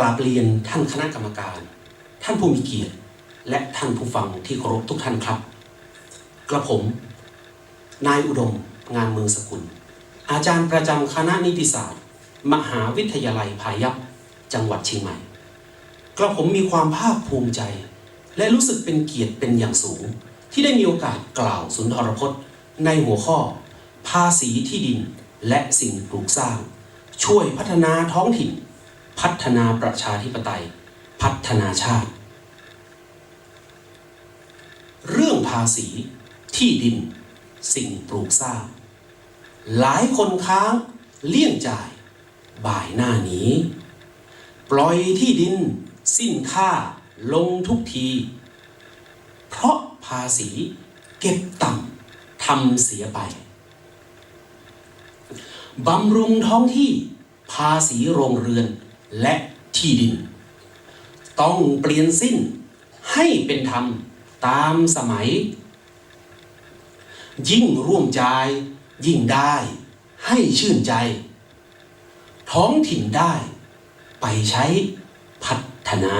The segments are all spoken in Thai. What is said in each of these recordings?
ราบเรียนท่านคณะกรรมการ ท่านผู้มีเกียรติ และท่านผู้ฟังที่เคารพทุกท่านครับ กระผม นายอุดม งานเมืองสกุล อาจารย์ประจำคณะนิติศาสตร์ มหาวิทยาลัยพายัพจังหวัดเชียงใหม่ กระผมมีความภาคภูมิใจ และรู้สึกเป็นเกียรติเป็นอย่างสูง ที่ได้มีโอกาสกล่าวสุนทรพจน์ ในหัวข้อ ภาษีที่ดินและสิ่งปลูกสร้าง ช่วยพัฒนาท้องถิ่น พัฒนาประชาธิปไตย พัฒนาชาติ เรื่องภาษีที่ดิน สิ่งปลูกสร้าง หลายคนค้างเลี่ยงจ่าย บ่ายหน้านี้ ปล่อยที่ดิน สิ้นค่าลงทุกที เพราะภาษีเก็บต่ำทำเสียไปบำรุงท้องที่ภาษีโรงเรือน และที่ดิน ต้องเปลี่ยนสิ้นให้เป็นธรรมตามสมัย ยิ่งร่วมใจยยิ่งได้ ให้ชื่นใจ ท้องถิ่นได้ ไปใช้พัฒนา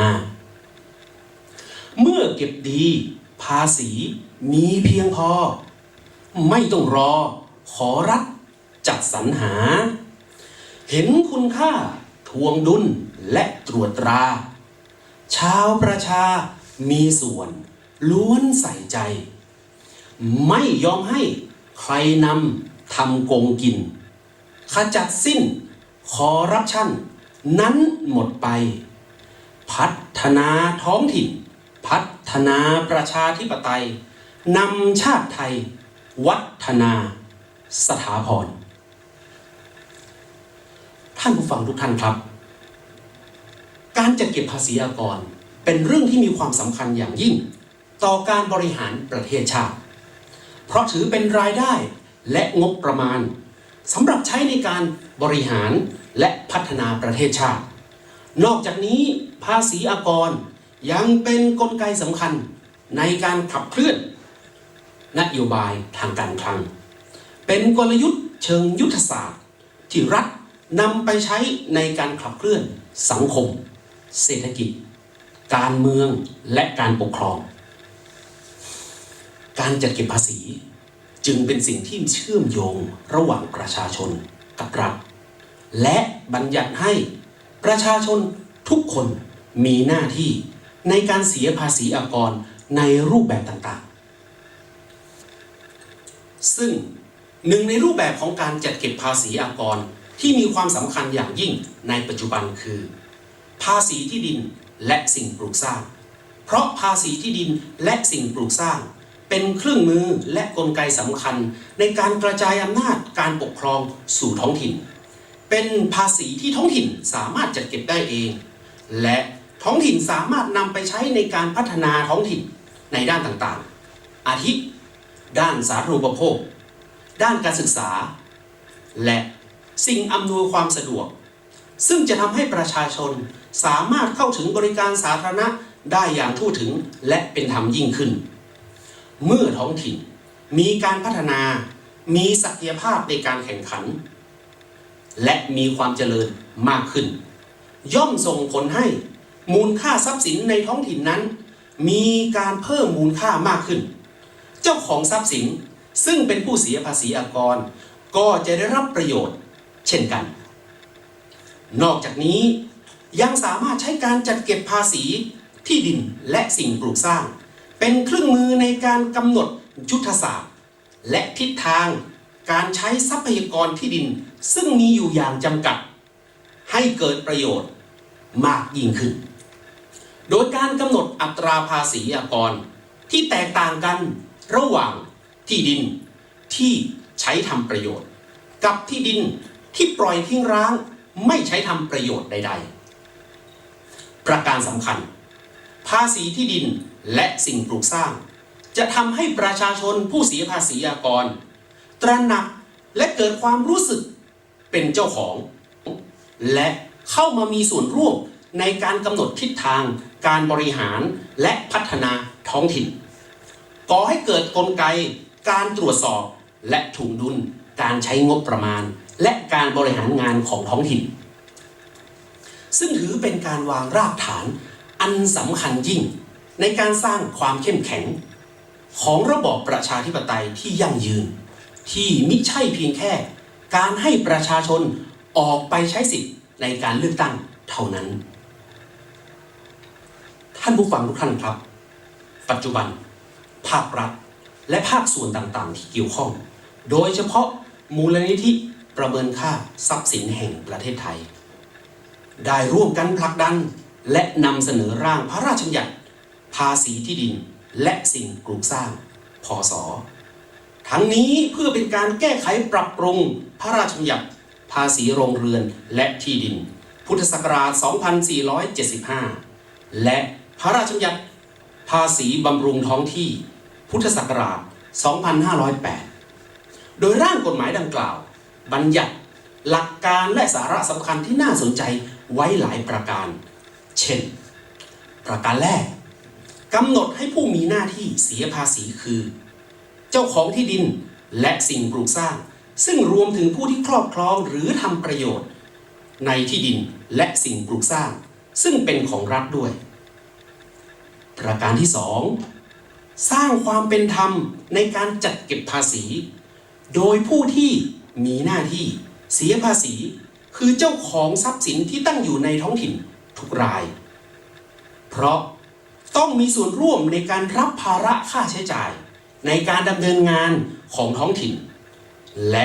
เมื่อเก็บดีภาษีมีเพียงพอ ไม่ต้องรอขอรัฐจัดสรรหา เห็นคุณค่า ทวงดุลและตรวจตรา ชาวประชามีส่วน ล้วนใส่ใจ ไม่ยอมให้ใครนำทำโกงกิน ขจัดสิ้นคอรัปชันนั้นหมดไป พัฒนาท้องถิ่น พัฒนาประชาธิปไตยนำชาติไทย วัฒนาสถาพร ท่านผู้ฟังทุกท่านครับ การจัดเก็บภาษีอากร เป็นเรื่องที่มีความสำคัญอย่างยิ่ง ต่อการบริหารประเทศชาติ เพราะถือเป็นรายได้และงบประมาณสำหรับใช้ในการบริหารและพัฒนาประเทศชาติ นอกจากนี้ภาษีอากรยังเป็นนกลไกสำคัญในการขับเคลื่อน นโยบายทางการคลัง เป็นกลยุทธ์เชิงยุทธศาสตร์ ที่รัฐ นำไปใช้ในการขับเคลื่อนสังคม เศรษฐกิจ การเมืองและการปกครอง การจัดเก็บภาษีจึงเป็นสิ่งที่เชื่อมโยงระหว่างประชาชนกับรัฐ และบัญญัติให้ประชาชนทุกคนมีหน้าที่ในการเสียภาษีอากรในรูปแบบต่างๆ ซึ่งหนึ่งในรูปแบบของการจัดเก็บภาษีอากร ที่มีความสำคัญอย่างยิ่งในปัจจุบันคือ ภาษีที่ดินและสิ่งปลูกสร้าง เพราะภาษีที่ดินและสิ่งปลูกสร้าง เป็นเครื่องมือและกลไกสำคัญ ในการกระจายอำนาจการปกครองสู่ท้องถิ่น เป็นภาษีที่ท้องถิ่นสามารถจัดเก็บได้เอง และท้องถิ่นสามารถนำไปใช้ในการพัฒนาท้องถิ่นในด้านต่างๆ อาทิด้านสาธารณูปโภค ด้านการศึกษา และ สิ่งอำนวยความสะดวก ซึ่งจะทำให้ประชาชนสามารถเข้าถึงบริการสาธารณะได้อย่างทั่วถึงและเป็นธรรมยิ่งขึ้น เมื่อท้องถิ่นมีการพัฒนา มีศักยภาพในการแข่งขัน และมีความเจริญมากขึ้น ย่อมส่งผลให้มูลค่าทรัพย์สินในท้องถิ่นนั้น มีการเพิ่มมูลค่ามากขึ้น เจ้าของทรัพย์สินซึ่งเป็นผู้เสียภาษีอากร ก็จะได้รับประโยชน์ เช่นกัน นอกจากนี้ยังสามารถใช้การจัดเก็บภาษีที่ดินและสิ่งปลูกสร้าง เป็นเครื่องมือในการกำหนดยุทธศาสตร์ และทิศทางการใช้ทรัพยากรที่ดินซึ่งมีอยู่อย่างจำกัด ให้เกิดประโยชน์มากยิ่งขึ้น โดยการกำหนดอัตราภาษีอากรที่แตกต่างกันระหว่างที่ดินที่ใช้ทำประโยชน์ กับที่ดิน ที่ปล่อยทิ้งร้าง ไม่ใช้ทำประโยชน์ใด ๆ ประการสำคัญ ภาษีที่ดินและสิ่งปลูกสร้าง จะทำให้ประชาชนผู้เสียภาษีอากร ตระหนักและเกิดความรู้สึกเป็นเจ้าของ และเข้ามามีส่วนร่วมในการกำหนดทิศทาง การบริหารและพัฒนาท้องถิ่น ก่อให้เกิดกลไก การตรวจสอบและถุงดุลการใช้งบประมาณ และการบริหารงานของท้องถิ่น ซึ่งถือเป็นการวางรากฐานอันสำคัญยิ่งในการสร้างความเข้มแข็ง ของระบอบประชาธิปไตยที่ยั่งยืน ที่มิใช่เพียงแค่ การให้ประชาชนออกไปใช้สิทธิ์ในการเลือกตั้งเท่านั้น ท่านผู้ฟังทุกท่านครับ ปัจจุบัน ภาครัฐ และภาคส่วนต่างๆ ที่เกี่ยวข้อง โดยเฉพาะมูลนิธิ ประเมินค่าทรัพย์สินแห่งประเทศไทย ได้ร่วมกันผลักดัน และนำเสนอร่างพระราชบัญญัติภาษีที่ดินและสิ่งปลูกสร้าง พศ ทั้งนี้เพื่อเป็นการแก้ไขปรับปรุงพระราชบัญญัติภาษีโรงเรือนและที่ดิน พุทธศักราช 2475 และพระราชบัญญัติภาษีบำรุงท้องที่ พุทธศักราช 2508 โดยร่างกฎหมายดังกล่าว บัญญัติ หลักการและสาระสำคัญที่น่าสนใจไว้หลายประการ เช่น ประการแรกกำหนดให้ผู้มีหน้าที่เสียภาษีคือ เจ้าของที่ดินและสิ่งปลูกสร้าง ซึ่งรวมถึงผู้ที่ครอบครองหรือทำประโยชน์ ในที่ดินและสิ่งปลูกสร้าง ซึ่งเป็นของรัฐด้วย ประการที่สองสร้างความเป็นธรรมในการจัดเก็บภาษี โดยผู้ที่ มีหน้าที่เสียภาษี คือเจ้าของทรัพย์สินที่ตั้งอยู่ในท้องถิ่นทุกราย เพราะต้องมีส่วนร่วมในการรับภาระค่าใช้จ่าย ในการดำเนินงานของท้องถิ่น และ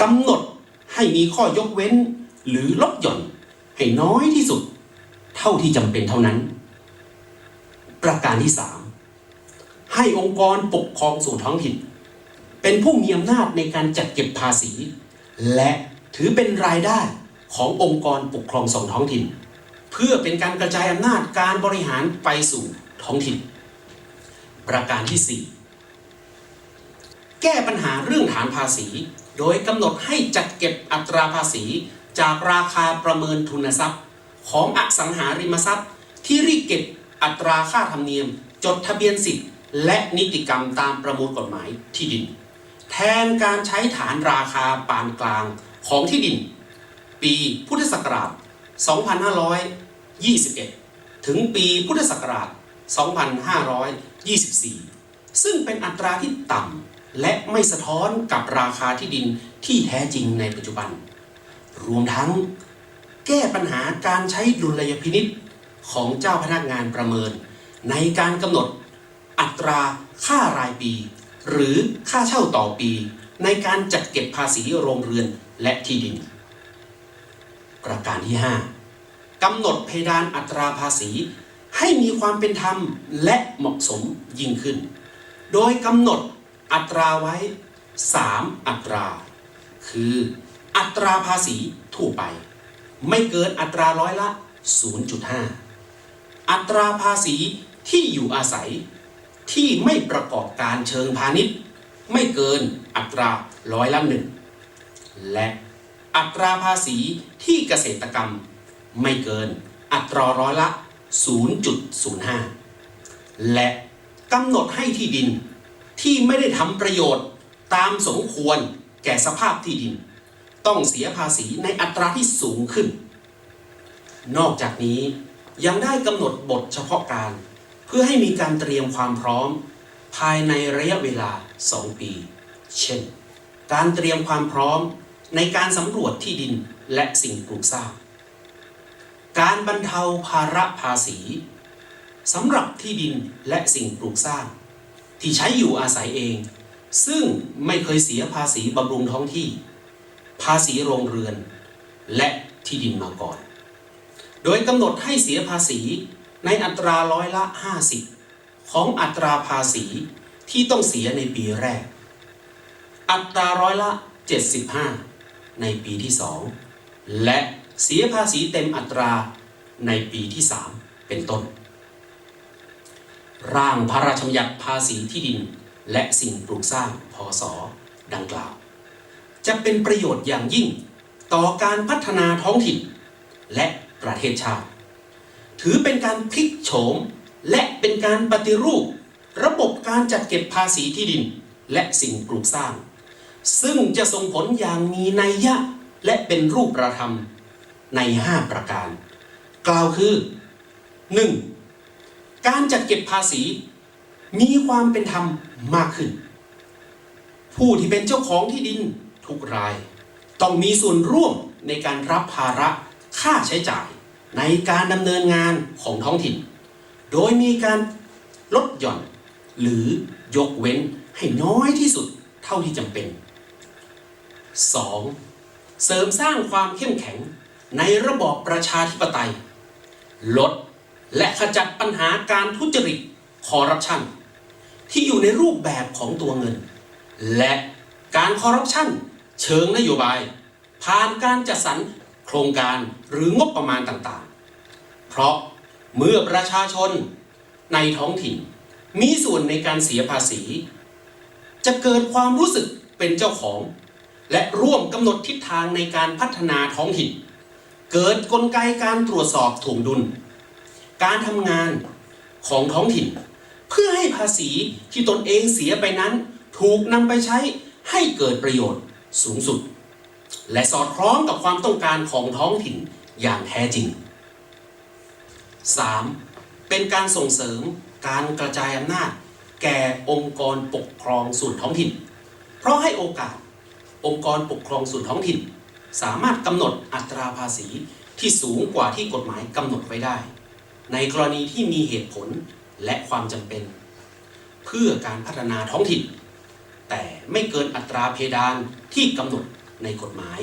กำหนดให้มีข้อยกเว้น หรือลดหย่อนให้น้อยที่สุด เท่าที่จำเป็นเท่านั้น ประการที่ 3 ให้องค์กรปกครองส่วนท้องถิ่น เป็นผู้มีอำนาจในการจัดเก็บภาษี และถือเป็นรายได้ขององค์กรปกครองส่งท้องถิ่น เพื่อเป็นการกระจายอำนาจการบริหารไปสู่ท้องถิ่น ประการที่ 4 แก้ปัญหาเรื่องฐานภาษี โดยกำหนดให้จัดเก็บอัตราภาษีจากราคาประเมินทุนทรัพย์ ของอสังหาริมทรัพย์ ที่เรียกเก็บอัตราค่าธรรมเนียม จดทะเบียนสิทธิ์ และนิติกรรมตามประมวลกฎหมายที่ดิน แทนการใช้ฐานราคาปานกลางของที่ดิน ปีพุทธศักราช 2521 ถึงปีพุทธศักราช 2524 ซึ่งเป็นอัตราที่ต่ำและไม่สะท้อนกับราคาที่ดินที่แท้จริงในปัจจุบัน รวมทั้งแก้ปัญหาการใช้ดุลยพินิษของเจ้าพนักงานประเมิน ในการกำหนดอัตราค่ารายปี หรือค่าเช่าต่อปี ในการจัดเก็บภาษีโรงเรือนและที่ดิน ประการที่ 5กำหนดเพดานอัตราภาษี ให้มีความเป็นธรรมและเหมาะสมยิ่งขึ้น โดยกำหนดอัตราไว้ 3 อัตรา คืออัตราภาษีทั่วไป ไม่เกินอัตราร้อยละ 0.5 อัตราภาษีที่อยู่อาศัย ที่ไม่ประกอบการเชิงพาณิชย์ ไม่เกินอัตราร้อยละหนึ่งและอัตราภาษีที่เกษตรกรรม ไม่เกินอัตราร้อยละ 0.05 และกำหนดให้ที่ดินที่ไม่ได้ทำประโยชน์ตามสมควรแก่สภาพที่ดิน ต้องเสียภาษีในอัตราที่สูงขึ้น นอกจากนี้ยังได้กำหนดบทเฉพาะการ เพื่อให้มีการเตรียมความพร้อม ภายในระยะเวลา 2 ปี เช่น การเตรียมความพร้อมในการสำรวจที่ดินและสิ่งปลูกสร้าง การบรรเทาภาระภาษีสำหรับที่ดินและสิ่งปลูกสร้าง ที่ใช้อยู่อาศัยเอง ซึ่งไม่เคยเสียภาษีบำรุงท้องที่ ภาษีโรงเรือน และที่ดินมาก่อน โดยกำหนดให้เสียภาษี ในอัตราร้อยละ 50 ของอัตราภาษีที่ต้องเสียในปีแรก อัตราร้อยละ 75 ในปีที่ 2 และเสียภาษีเต็มอัตราในปีที่ 3 เป็นต้น ร่างพระราชบัญญัติภาษีที่ดิน และสิ่งปลูกสร้างพศดังกล่าว จะเป็นประโยชน์อย่างยิ่งต่อการพัฒนาท้องถิ่น และประเทศชาติ ถือเป็นการพลิกโฉม และเป็นการปฏิรูป ระบบการจัดเก็บภาษีที่ดิน และสิ่งปลูกสร้าง ซึ่งจะส่งผลอย่างมีนัยยะและเป็นรูปประธรรมใน 5 ประการ กล่าวคือ 1. การจัดเก็บภาษี มีความเป็นธรรมมากขึ้น ผู้ที่เป็นเจ้าของที่ดินทุกราย ต้องมีส่วนร่วมในการรับภาระค่าใช้จ่าย ในการดำเนินงานของท้องถิ่น โดยมีการลดหย่อน หรือยกเว้นให้น้อยที่สุดเท่าที่จำเป็น 2. เสริมสร้างความเข้มแข็งในระบอบประชาธิปไตย ลดและขจัดปัญหาการทุจริตคอร์รัปชันที่อยู่ในรูปแบบของตัวเงิน และการคอร์รัปชันเชิงนโยบาย ผ่านการจัดสรร โครงการหรืองบประมาณต่างๆ เพราะเมื่อประชาชนในท้องถิ่น มีส่วนในการเสียภาษี จะเกิดความรู้สึกเป็นเจ้าของ และร่วมกำหนดทิศทางในการพัฒนาท้องถิ่น เกิดกลไกการตรวจสอบถ่วงดุล การทำงานของท้องถิ่น เพื่อให้ภาษีที่ตนเองเสียไปนั้น ถูกนำไปใช้ให้เกิดประโยชน์สูงสุด และสอดคล้องกับความต้องการของท้องถิ่นอย่างแท้จริง 3. เป็นการส่งเสริมการกระจายอำนาจ แก่องค์กรปกครองส่วนท้องถิ่น เพราะให้โอกาสองค์กรปกครองส่วนท้องถิ่น สามารถกำหนดอัตราภาษีที่สูงกว่าที่กฎหมายกำหนดไว้ได้ ในกรณีที่มีเหตุผลและความจำเป็น เพื่อการพัฒนาท้องถิ่น แต่ไม่เกินอัตราเพดานที่กำหนด ในกฎหมาย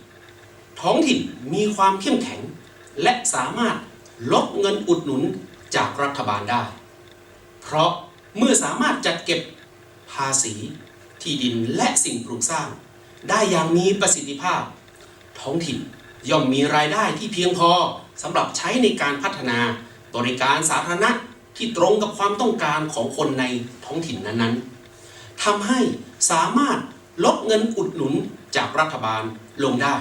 4. ท้องถิ่นมีความเข้มแข็ง และสามารถลดเงินอุดหนุนจากรัฐบาลได้ เพราะเมื่อสามารถจัดเก็บภาษีที่ดินและสิ่งปลูกสร้าง ได้อย่างมีประสิทธิภาพ ท้องถิ่นย่อมมีรายได้ที่เพียงพอสำหรับใช้ในการพัฒนาบริการสาธารณะที่ตรงกับความต้องการของคนในท้องถิ่นนั้นๆทำให้สามารถ ลดเงินอุดหนุนจากรัฐบาลลงได้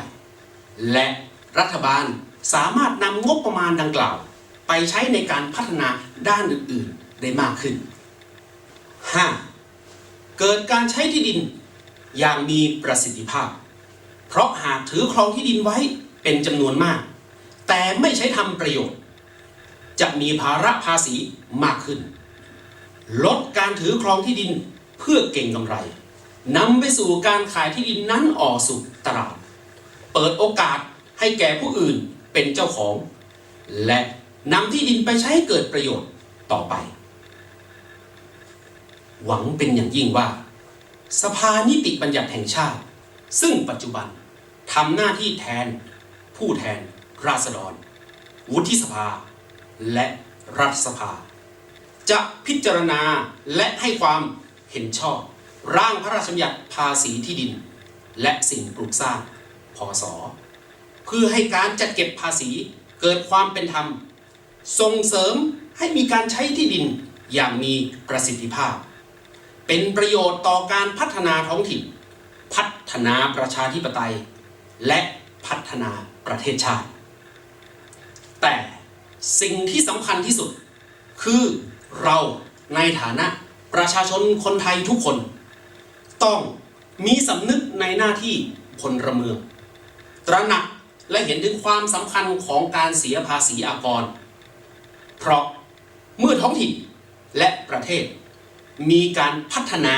และรัฐบาลสามารถนำงบประมาณดังกล่าว ไปใช้ในการพัฒนาด้านอื่นๆได้มากขึ้น 5. เกิดการใช้ที่ดินอย่างมีประสิทธิภาพ เพราะหากถือครองที่ดินไว้เป็นจำนวนมาก แต่ไม่ใช้ทำประโยชน์ จะมีภาระภาษีมากขึ้น ลดการถือครองที่ดินเพื่อเก่งกำไร นำไปสู่การขายที่ดินนั้นออกสู่ตลาด เปิดโอกาสให้แก่ผู้อื่นเป็นเจ้าของ และนำที่ดินไปใช้เกิดประโยชน์ต่อไป หวังเป็นอย่างยิ่งว่า สภานิติบัญญัติแห่งชาติ ซึ่งปัจจุบันทำหน้าที่แทน ผู้แทน ราษฎร วุฒิสภา และรัฐสภา จะพิจารณาและให้ความเห็นชอบ ร่างพระราชบัญญัติภาษีที่ดิน และสิ่งปลูกสร้างพศเพื่อให้การจัดเก็บภาษีเกิดความเป็นธรรม ส่งเสริมให้มีการใช้ที่ดินอย่างมีประสิทธิภาพ เป็นประโยชน์ต่อการพัฒนาท้องถิ่น พัฒนาประชาธิปไตย และพัฒนาประเทศชาติ แต่สิ่งที่สำคัญที่สุด คือเราในฐานะประชาชนคนไทยทุกคน ต้องมีสำนึกในหน้าที่พลเมือง ตระหนักและเห็นถึงความสำคัญของการเสียภาษีอากร เพราะเมื่อท้องถิ่นและประเทศ มีการพัฒนา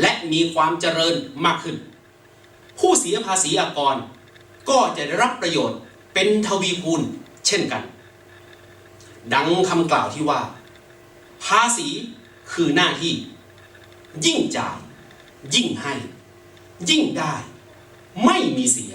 และมีความเจริญมากขึ้น ผู้เสียภาษีอากร ก็จะได้รับประโยชน์เป็นทวีคูณเช่นกัน ดังคำกล่าวที่ว่า ภาษีคือหน้าที่ ยิ่งจ่าย ยิ่งให้ ยิ่งได้ ไม่มีเสีย